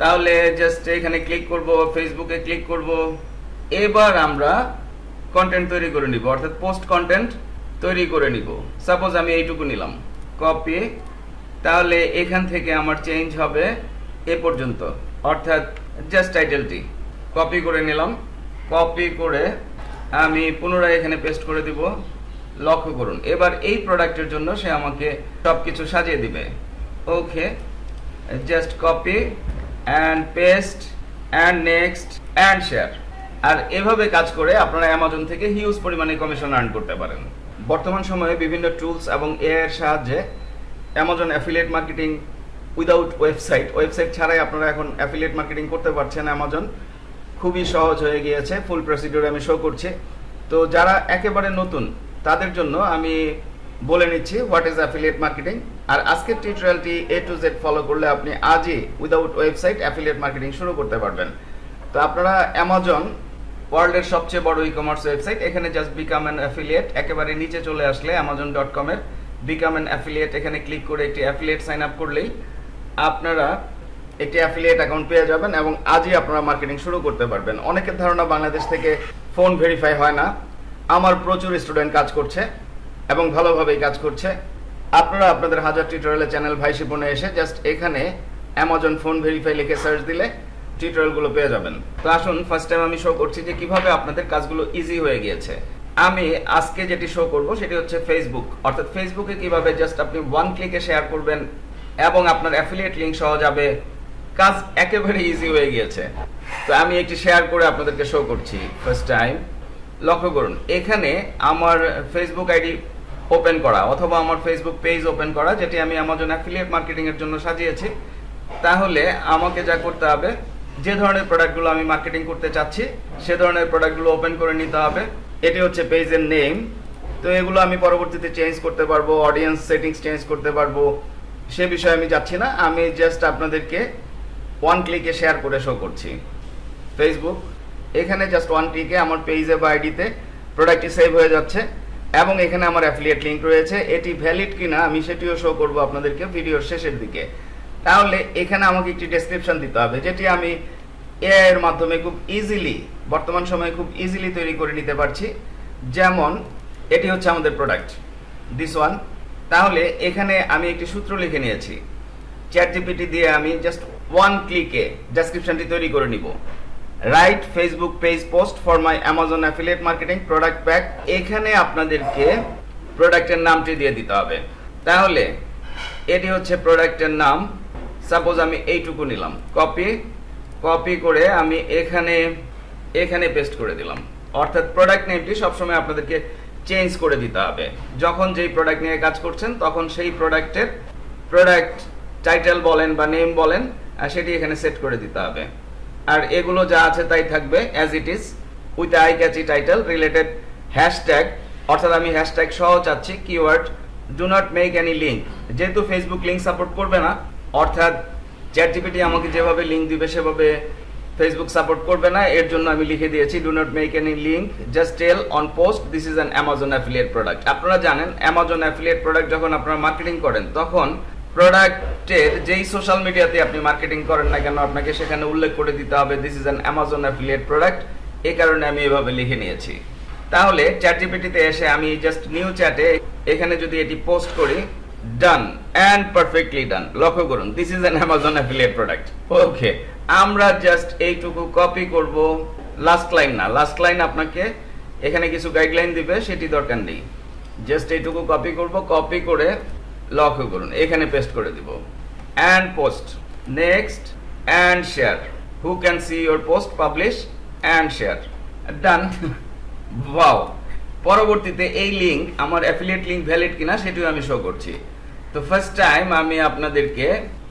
তাহলে জাস্ট এখানে ক্লিক করব ফেসবুকে ক্লিক করব। এবার আমরা কন্টেন্ট তৈরি করে নিব, অর্থাৎ পোস্ট কন্টেন্ট তৈরি করে নিব। সাপোজ আমি এইটুকু নিলাম কপি তাহলে এখান থেকে আমার চেঞ্জ হবে এ পর্যন্ত, অর্থাৎ জাস্ট টাইটেলটি কপি করে নিলাম কপি করে আমি পুনরায় এখানে পেস্ট করে দিব। লক্ষ্য করুন, এবার এই প্রোডাক্টের জন্য সে আমাকে সব কিছু সাজিয়ে দিবে। Okay just copy and paste and next and share আর এভাবে কাজ করে আপনারা অ্যামাজন থেকে হিউজ পরিমাণে কমিশন আর্ন করতে পারেন। বর্তমান সময়ে বিভিন্ন টুলস এবং এর সাহায্যে Amazon affiliate marketing without website website ছাড়াই আপনারা এখন অ্যাফিলিয়েট মার্কেটিং করতে পারছেন অ্যামাজন খুবই সহজ হয়ে গিয়েছে ফুল প্রসিডিউর আমি শো করছি। তো যারা একেবারে নতুন, তাদের জন্য আমি বলে নিচ্ছি হোয়াট ইজ অ্যাফিলিয়েট মার্কেটিং আর আজকের টিউটোরিয়ালটি এ টু জেড ফলো করলে আপনি আজই উইদাউট ওয়েবসাইট অ্যাফিলিয়েট মার্কেটিং শুরু করতে পারবেন। তো আপনারা অ্যামাজন ওয়ার্ল্ডের সবচেয়ে বড় ই কমার্স ওয়েবসাইট এখানে জাস্ট বিকাম অ্যান অ্যাফিলিয়েট একেবারে নিচে চলে আসলে অ্যামাজন ডট কমের বিকাম অ্যান অ্যাফিলিয়েট এখানে ক্লিক করে একটি অ্যাফিলিয়েট সাইন আপ করলেই আপনারা একটি অ্যাফিলিয়েট অ্যাকাউন্ট পেয়ে যাবেন এবং আজই আপনারা মার্কেটিং শুরু করতে পারবেন। অনেকের ধারণা বাংলাদেশ থেকে ফোন ভেরিফাই হয় না। আমার প্রচুর স্টুডেন্ট কাজ করছে এবং ভালোভাবেই কাজ করছে। আপনারা আপনাদের হাজার টিউটোরিয়ালের চ্যানেল ভাই শিপনে এসে জাস্ট এখানে অ্যামাজন ফোন ভেরিফাই লিখে সার্চ দিলে টিউটোরিয়ালগুলো পেয়ে যাবেন। তো আসুন ফার্স্ট টাইম আমি শো করছি যে কীভাবে আপনাদের কাজগুলো ইজি হয়ে গিয়েছে। আমি আজকে যেটি শো করব সেটি হচ্ছে ফেসবুক অর্থাৎ ফেসবুকে কীভাবে জাস্ট আপনি ওয়ান ক্লিকে শেয়ার করবেন এবং আপনার অ্যাফিলিয়েট লিঙ্ক সহ যাবে। কাজ একেবারে ইজি হয়ে গিয়েছে। তো আমি একটি শেয়ার করে আপনাদেরকে শো করছি। ফার্স্ট টাইম লক্ষ্য করুন, এখানে আমার ফেসবুক আইডি ওপেন করা, অথবা আমার ফেসবুক পেজ ওপেন করা, যেটি আমি আমাজন অ্যাফিলিয়েট মার্কেটিং এর জন্য সাজিয়েছি। তাহলে আমাকে যা করতে হবে, যে ধরনের প্রোডাক্টগুলো আমি মার্কেটিং করতে চাচ্ছি, সে ধরনের প্রোডাক্টগুলো ওপেন করে নিতে হবে। এটি হচ্ছে পেজের নেম তো এগুলো আমি পরবর্তীতে চেঞ্জ করতে পারব অডিয়েন্স সেটিংস চেঞ্জ করতে পারব, সে বিষয়ে আমি যাচ্ছি না। আমি জাস্ট আপনাদেরকে ওয়ান ক্লিকে শেয়ার করে শো করছি। ফেসবুক এখানে জাস্ট ওয়ান ক্লিকে আমার পেজে বা আইডিতে প্রোডাক্টটি সেভ হয়ে যাচ্ছে। এবং এখানে আমার অ্যাফিলিয়েট লিঙ্ক রয়েছে। এটি ভ্যালিড কিনা আমি সেটিও শো করব আপনাদেরকে ভিডিওর শেষের দিকে। তাহলে এখানে আমাকে একটি ডেসক্রিপশন দিতে হবে, যেটি আমি এআইয়ের মাধ্যমে খুব ইজিলি বর্তমান সময়ে খুব ইজিলি তৈরি করে নিতে পারছি। যেমন, এটি হচ্ছে আমাদের প্রোডাক্ট দিস ওয়ান তাহলে এখানে আমি একটি সূত্র লিখে নিয়েছি। চ্যাট জিপিটি দিয়ে আমি জাস্ট ওয়ান ক্লিকে ডেসক্রিপশনটি তৈরি করে নিব। Right Facebook page post for my Amazon affiliate marketing product pack এখানে আপনাদেরকে প্রোডাক্টের নামটি দিয়ে দিতে হবে। তাহলে, এটি হচ্ছে প্রোডাক্টের নাম। সাপোজ আমি এইটুকু নিলাম। কপি কপি করে আমি এখানে এখানে পেস্ট করে দিলাম। অর্থাৎ প্রোডাক্ট নেমটি সবসময় আপনাদেরকে চেঞ্জ করে দিতে হবে। যখন যেই প্রোডাক্ট নিয়ে কাজ করছেন, তখন সেই প্রোডাক্টের প্রোডাক্ট টাইটেল বলেন বা নেম বলেন সেটি এখানে সেট করে দিতে হবে। আর এগুলো যা আছে তাই থাকবে as it is with eye catchy title related hashtag অর্থাৎ আমি হ্যাশট্যাগ সহ চাচ্ছি keyword do not make any link যেহেতু ফেসবুক লিঙ্ক সাপোর্ট করবে না, অর্থাৎ চ্যাট জিপিটি আমাকে যেভাবে লিঙ্ক দিবে, সেভাবে ফেসবুক সাপোর্ট করবে না, এর জন্য আমি লিখে দিয়েছি do not make any link just tell on post this is an Amazon affiliate product আপনারা জানেন অ্যামাজন অ্যাফিলিয়েট প্রোডাক্ট যখন আপনারা মার্কেটিং করেন, তখন প্রোডাক্টের যেই সোশ্যাল মিডিয়াতে আপনি মার্কেটিং করেন না কেন, আপনাকে সেখানে উল্লেখ করে দিতে হবে this is an Amazon affiliate product এই কারণে আমি এভাবে লিখে নিয়েছি। তাহলে চ্যাট জিপিটিতে এসে আমি জাস্ট নিউ চ্যাটে এখানে যদি এটি পোস্ট করি ডান অ্যান্ড পারফেক্টলি ডান লক্ষ্য করুন this is an Amazon affiliate product okay আমরা জাস্ট এইটুকু কপি করব। লাস্ট লাইন না লাস্ট লাইন আপনাকে এখানে কিছু গাইডলাইন দিবে, সেটি দরকার নেই। জাস্ট এইটুকু কপি করব কপি করে লক্ষ্য করুন, এখানে পেস্ট করে দিব। And post next and share who can see your post publish and share done wow পরবর্তীতে এই লিঙ্ক আমার অ্যাফিলিয়েট লিঙ্ক ভ্যালিড কিনা সেটিও আমি শো করছি। তো ফার্স্ট টাইম আমি আপনাদেরকে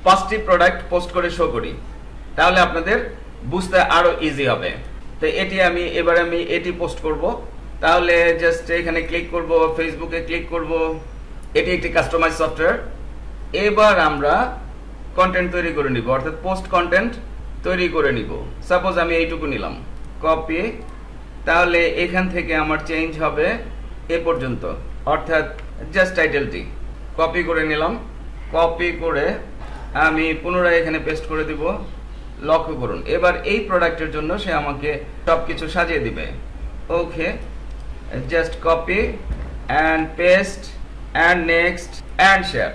পাঁচটি প্রোডাক্ট পোস্ট করে শো করি। তাহলে আপনাদের বুঝতে আরও ইজি হবে। তো এটি আমি, এবার আমি এটি পোস্ট করব। তাহলে জাস্ট এখানে ক্লিক করব ফেসবুকে ক্লিক করব। এটি একটি কাস্টমাইজ সফটওয়্যার এবার আমরা কন্টেন্ট তৈরি করে নিব, অর্থাৎ পোস্ট কন্টেন্ট তৈরি করে নিব। সাপোজ আমি এইটুকু নিলাম কপি তাহলে এখান থেকে আমার চেঞ্জ হবে এ পর্যন্ত। অর্থাৎ জাস্ট টাইটেলটি কপি করে নিলাম কপি করে আমি পুনরায় এখানে পেস্ট করে দিব, লক্ষ্য করুন। এবার এই প্রোডাক্টের জন্য সে আমাকে সব কিছু সাজিয়ে দিবে। Okay just copy and paste and next and share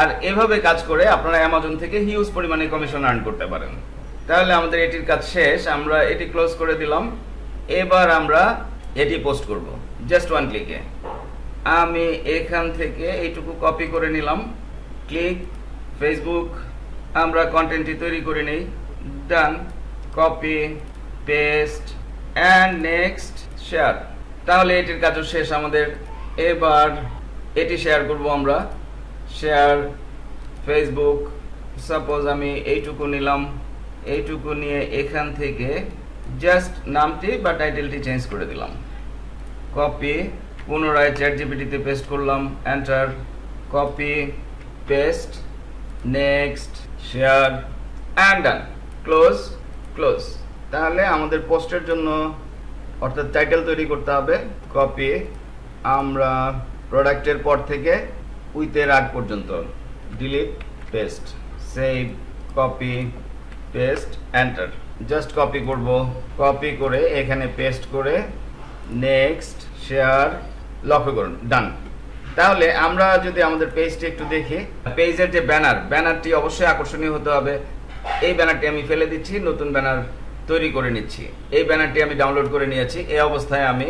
আর এভাবে কাজ করে আপনারা অ্যামাজন থেকে হিউজ পরিমাণে কমিশন আর্ন করতে পারেন। তাহলে আমাদের এটির কাজ শেষ, আমরা এটি ক্লোজ করে দিলাম। এবার আমরা এটি পোস্ট করব জাস্ট ওয়ান ক্লিকে আমি এখান থেকে এইটুকু কপি করে নিলাম। ক্লিক ফেসবুক আমরা কন্টেন্টটি তৈরি করে নেই। Done copy paste and next share তাহলে এটির কাজও শেষ আমাদের। এবার এটি শেয়ার করব আমরা। শেয়ার ফেসবুক সাপোজ আমি এইটুকু নিলাম। এইটুকু নিয়ে এখান থেকে জাস্ট নামটি বা টাইটেলটি চেঞ্জ করে দিলাম। কপি পুনরায় চ্যাট জিপিটিতে পেস্ট করলাম enter copy paste next share and done close close তাহলে আমাদের পোস্টের জন্য অর্থাৎ টাইটেল তৈরি করতে হবে। কপি আমরা প্রোডাক্টের পর থেকে উইথের আগ পর্যন্ত delete, paste, save, copy, paste, enter. Just copy করব। কপি করে এখানে পেস্ট করে নেক্সট শেয়ার লক্ষ্য করুন, ডান। তাহলে আমরা যদি আমাদের পেজটি একটু দেখি, পেজের যে ব্যানার, ব্যানারটি অবশ্যই আকর্ষণীয় হতে হবে। এই ব্যানারটি আমি ফেলে দিচ্ছি, নতুন ব্যানার তৈরি করে নিচ্ছি। এই ব্যানারটি আমি ডাউনলোড করে নিয়েছি। এই অবস্থায় আমি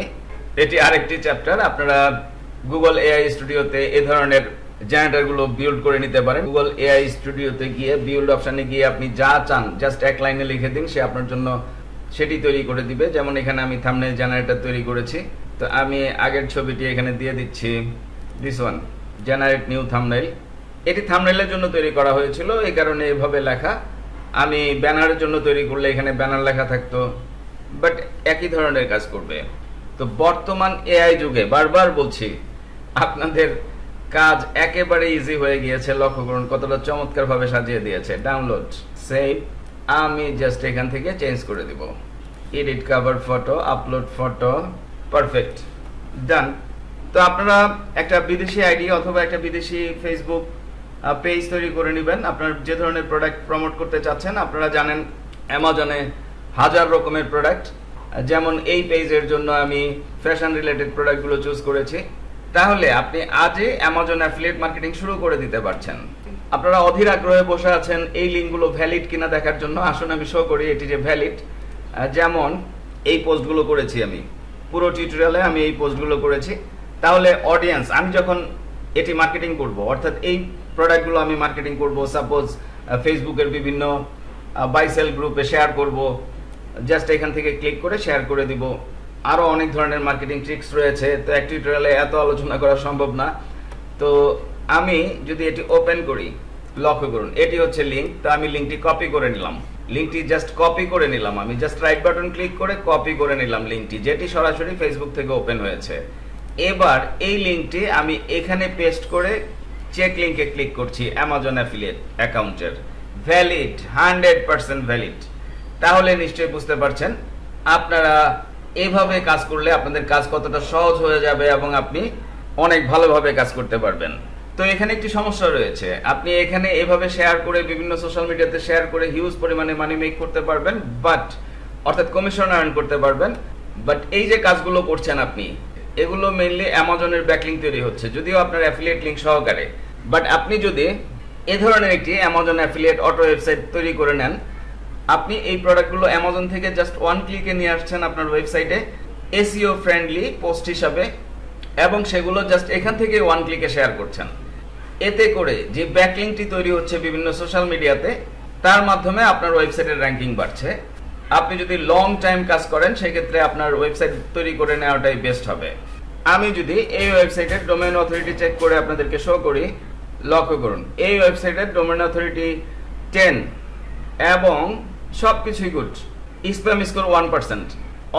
এটি আরেকটি চ্যাপ্টার, আপনারা গুগল এআই স্টুডিওতে এ ধরনের জেনারেটরগুলো বিল্ড করে নিতে পারেন। গুগল এআই স্টুডিওতে গিয়ে বিল্ড অপশনে গিয়ে আপনি যা চান জাস্ট এক লাইনে লিখে দিন, সে আপনার জন্য সেটি তৈরি করে দিবে। যেমন এখানে আমি থামনেল জেনারেটর তৈরি করেছি। তো আমি আগের ছবিটি এখানে দিয়ে দিচ্ছি। This one generate new thumbnail এটি থামনেলের জন্য তৈরি করা হয়েছিল, এই কারণে এভাবে লেখা। আমি ব্যানারের জন্য তৈরি করলে এখানে ব্যানার লেখা থাকতো বাট একই ধরনের কাজ করবে। তো বর্তমান এআই যুগে বারবার বলছি আপনাদের কাজ একেবারে ইজি হয়ে গিয়েছে, লক্ষ্য করুন কতটা চমৎকার ভাবে সাজিয়ে দিয়েছে। ডাউনলোড সেভ আমি জাস্ট এখান থেকে চেঞ্জ করে দিব। Edit cover photo upload photo perfect done তো আপনারা একটা বিদেশি আইডি অথবা একটা বিদেশি ফেসবুক পেজ তৈরি করে নেবেন। আপনার যে ধরনের প্রোডাক্ট প্রমোট করতে চাচ্ছেন, আপনারা জানেন অ্যামাজনে হাজার রকমের প্রোডাক্ট যেমন এই পেজের জন্য আমি ফ্যাশন রিলেটেড প্রোডাক্টগুলো চুজ করেছি। তাহলে আপনি আজই অ্যামাজন অ্যাফিলিয়েট মার্কেটিং শুরু করে দিতে পারছেন। আপনারা অধীর আগ্রহে বসে আছেন এই লিঙ্কগুলো ভ্যালিড কিনা দেখার জন্য। আসুন আমি শো করি, এটি যে ভ্যালিড যেমন এই পোস্টগুলো করেছি আমি। পুরো টিউটোরিয়ালে আমি এই পোস্টগুলো করেছি। তাহলে অডিয়েন্স আমি যখন এটি মার্কেটিং করব, অর্থাৎ এই প্রোডাক্টগুলো আমি মার্কেটিং করব সাপোজ ফেসবুকের বিভিন্ন বাইসেল গ্রুপে শেয়ার করব জাস্ট এখান থেকে ক্লিক করে শেয়ার করে দিব। আরও অনেক ধরনের মার্কেটিং ট্রিক্স রয়েছে, তো এক টিউটোরিয়ালে এত আলোচনা করা সম্ভব না। তো আমি যদি এটি ওপেন করি, লক্ষ্য করুন, এটি হচ্ছে লিঙ্ক তো আমি লিঙ্কটি কপি করে নিলাম। লিঙ্কটি জাস্ট কপি করে নিলাম আমি। জাস্ট রাইট বাটন ক্লিক করে কপি করে নিলাম লিঙ্কটি যেটি সরাসরি ফেসবুক থেকে ওপেন হয়েছে। এবার এই লিঙ্কটি আমি এখানে পেস্ট করে চেক লিঙ্কে ক্লিক করছি অ্যামাজন অ্যাফিলিয়েট অ্যাকাউন্টের ভ্যালিড হান্ড্রেড পার্সেন্ট ভ্যালিড তাহলে নিশ্চয়ই বুঝতে পারছেন, আপনারা এভাবে কাজ করলে আপনাদের কাজ কতটা সহজ হয়ে যাবে এবং আপনি অনেক ভালোভাবে কাজ করতে পারবেন। তো এখানে একটি সমস্যা রয়েছে। আপনি এখানে এভাবে শেয়ার করে বিভিন্ন সোশ্যাল মিডিয়াতে শেয়ার করে হিউজ পরিমাণে মানি মেক করতে পারবেন বাট অর্থাৎ কমিশন আর্ন করতে পারবেন। বাট এই যে কাজগুলো করছেন আপনি, এগুলো মেইনলি অ্যামাজনের ব্যাকলিং তৈরি হচ্ছে, যদিও আপনার অ্যাফিলিয়েট লিঙ্ক সহকারে। বাট আপনি যদি এ ধরনের একটি অ্যামাজন অ্যাফিলিয়েট অটো ওয়েবসাইট তৈরি করে নেন আপনি এই প্রোডাক্টগুলো অ্যামাজন থেকে জাস্ট ওয়ান ক্লিকে নিয়ে আসছেন আপনার ওয়েবসাইটে এসিও ফ্রেন্ডলি পোস্ট হিসাবে, এবং সেগুলো জাস্ট এখান থেকে ওয়ান ক্লিকে শেয়ার করছেন। এতে করে যে ব্যাকলিংটি তৈরি হচ্ছে বিভিন্ন সোশ্যাল মিডিয়াতে তার মাধ্যমে আপনার ওয়েবসাইটের র্যাঙ্কিং বাড়ছে। আপনি যদি লং টাইম কাজ করেন, সেক্ষেত্রে আপনার ওয়েবসাইট তৈরি করে নেওয়াটাই বেস্ট হবে। আমি যদি এই ওয়েবসাইটের ডোমেন অথরিটি চেক করে আপনাদেরকে শো করি, লক্ষ্য করুন, এই ওয়েবসাইটের ডোমেন অথরিটি টেন এবং সব কিছুই good spam score one percent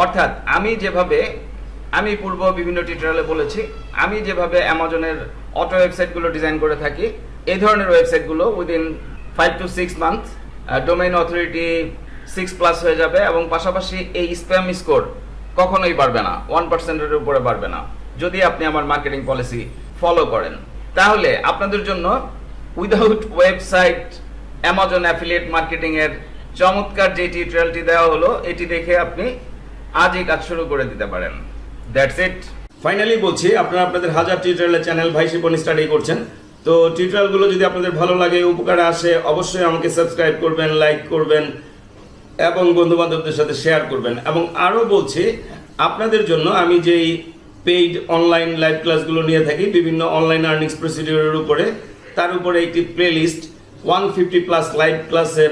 অর্থাৎ আমি যেভাবে, আমি পূর্ব বিভিন্ন টিউটোরিয়ালে বলেছি, আমি যেভাবে অ্যামাজনের অটো ওয়েবসাইটগুলো ডিজাইন করে থাকি এই ধরনের ওয়েবসাইটগুলো within five to six month domain authority six plus হয়ে যাবে এবং পাশাপাশি এই স্প্যাম স্কোর কখনোই বাড়বে না ওয়ান পার্সেন্টের উপরে বাড়বে না। যদি আপনি আমার মার্কেটিং পলিসি ফলো করেন। তাহলে আপনাদের জন্য without website Amazon affiliate marketing এর চমৎকার যে টিউটোরিয়ালটি দেওয়া হলো, এটি দেখে আপনি আজই কাজ শুরু করে দিতে পারেন। দ্যাটস ইট ফাইনালি বলছি, আপনারা আপনাদের হাজার টিউটোরিয়ালের চ্যানেল ভাই শিপন স্টাডি করছেন। তো টিউটোরিয়ালগুলো যদি আপনাদের ভালো লাগে, উপকারে আসে, অবশ্যই আমাকে সাবস্ক্রাইব করবেন, লাইক করবেন, এবং বন্ধু বান্ধবদের সাথে শেয়ার করবেন। এবং আরও বলছি, আপনাদের জন্য আমি যেই পেইড অনলাইন লাইভ ক্লাসগুলো নিয়ে থাকি, বিভিন্ন অনলাইন আর্নিংস প্রসিডিউরের উপরে, তার উপরে একটি playlist one fifty plus live ক্লাসের